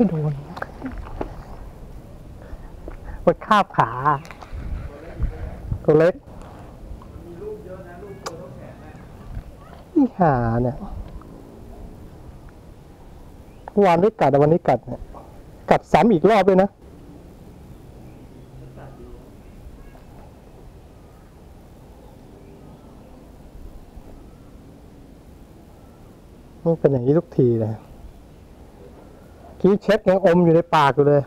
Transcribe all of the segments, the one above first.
ไม่โดนมันคาบขา ตัวเล็กนี่หาเนี่ยวานไม่กัดวันนี้กัดเนี่ยกัดซ้ำอีกรอบเลยนะมันเป็นอย่างนี้ทุกทีเลย กี้เช็ดยังอมอยู่ในปากอยู่เลย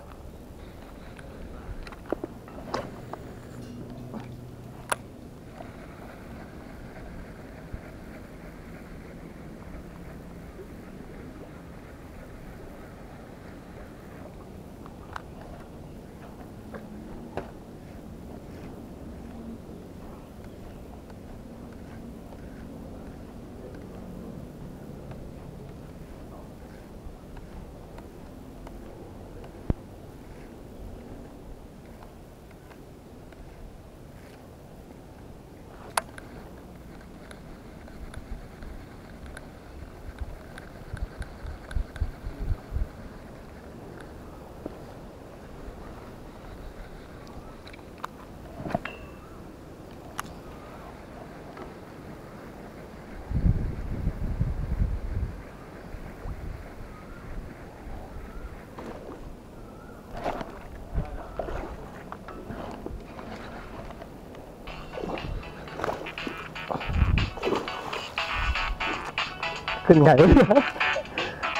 ขึ้นไง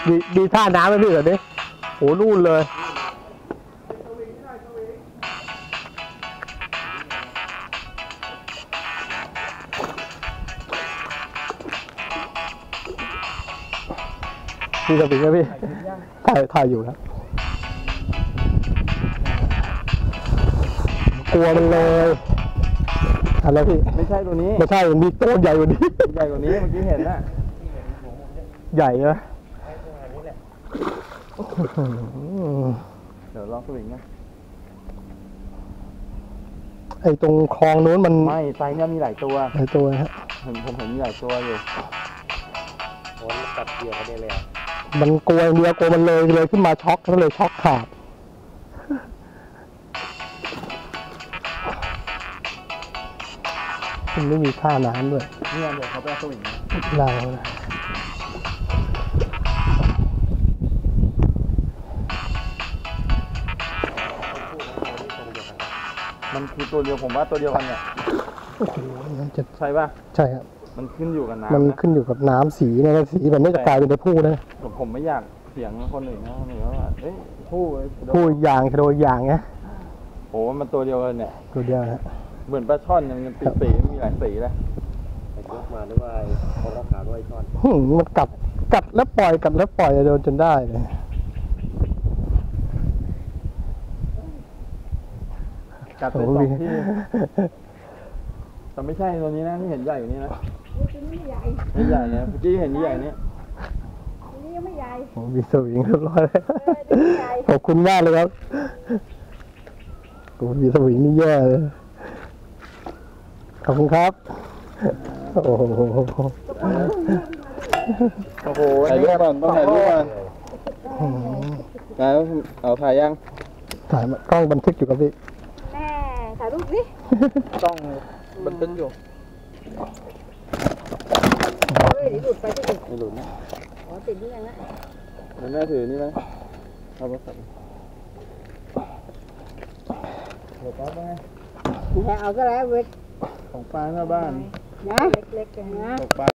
ดีดีท่าน้ำไหมพี่แบบนี้โอ้นู่นเลยพี่จะปิดไหมพี่ถ่ายถ่ายอยู่ครับ กลัวมันเลยอะไรพี่ไม่ใช่ตัวนี้ไม่ใช่มันมีตัวใหญ่กว่านี้ ใหญ่กว่านี้เมื่อกี้เห็นน่ะใหญ่นะเดี๋ยวลองสวิงนะไอ้ตรงคลองนู้นมันไม่ไซส์เนี่ยมีหลายตัวหลายตัวฮะเห็นผมเห็นมีหลายตัวอยู่โอ้ยกัดเดียวกันได้เลยอะมันกลัวอย่างเดียวกลัวมันเลยเลยขึ้นมาช็อกก็เลยช็อกขาด มันไม่มีท่าน้ำด้วยเนี่ยเดี๋ยวเขาไปเอาสวิงนะได้นะมันคือตัวเดียวผมว่าตัวเดียวกันเนี่ยโอ้โหมันจะใช่ป่ะ ใช่ครับ มันขึ้นอยู่กับมันน้ำนะขึ้นอยู่กับน้ำสีนะสีแบบนี้จะกลายเป็นตัวผู้นะผมผมไม่อยากเสียงคนอื่นนะหรือว่าเอ้ยผู้เอ้ยผู้อีกอย่างชะโดอีกอย่างนะโอ้มันตัวเดียวกันเนี่ย ตัวเดียวนะ เหมือนปลาช่อนเนี่ยมันเป็นสีๆมีหลายสีเลยไอ้ยกมาหรือว่าไอ้เขารักษาด้วยก้อนหึ่มมันกัดกัดแล้วปล่อยกัดแล้วปล่อยโดนจนได้เลยกัดไปสองที่แต่ไม่ใช่ตัวนี้นะที่เห็นใหญ่อยู่นี่นะตัวนี้ไม่ใหญ่ไม่ใหญ่นะเมื่อกี้เห็นใหญ่เนี่ยตัวนี้ยังไม่ใหญ่โอ้มีสวิงเรียบร้อยเลยเออตัวนี้ใหญ่ ขอบคุณมากเลยครับโอ้มีสวิงนี่แย่เลย ขอบคุณครับ โอ้โหโอ้โหถ่ายรูปก่อนต้องถ่ายรูปก่อนถ่ายเอาถ่ายยัง ถ่ายมากล้องบันทึกอยู่กับพี่แน่ถ่ายรูปสิต้องบันทึกอยู่เฮ้ยเดี๋ยวหลุดไปที่ติดไม่หลุดนะอ๋อติดนี่ยังนะเดี๋ยวแม่ถือนี่นะเอาไปใส่แหมเอาก็แล้วเว้ย ของปลาหน้าบ้านนะเล็กๆนะตกปลา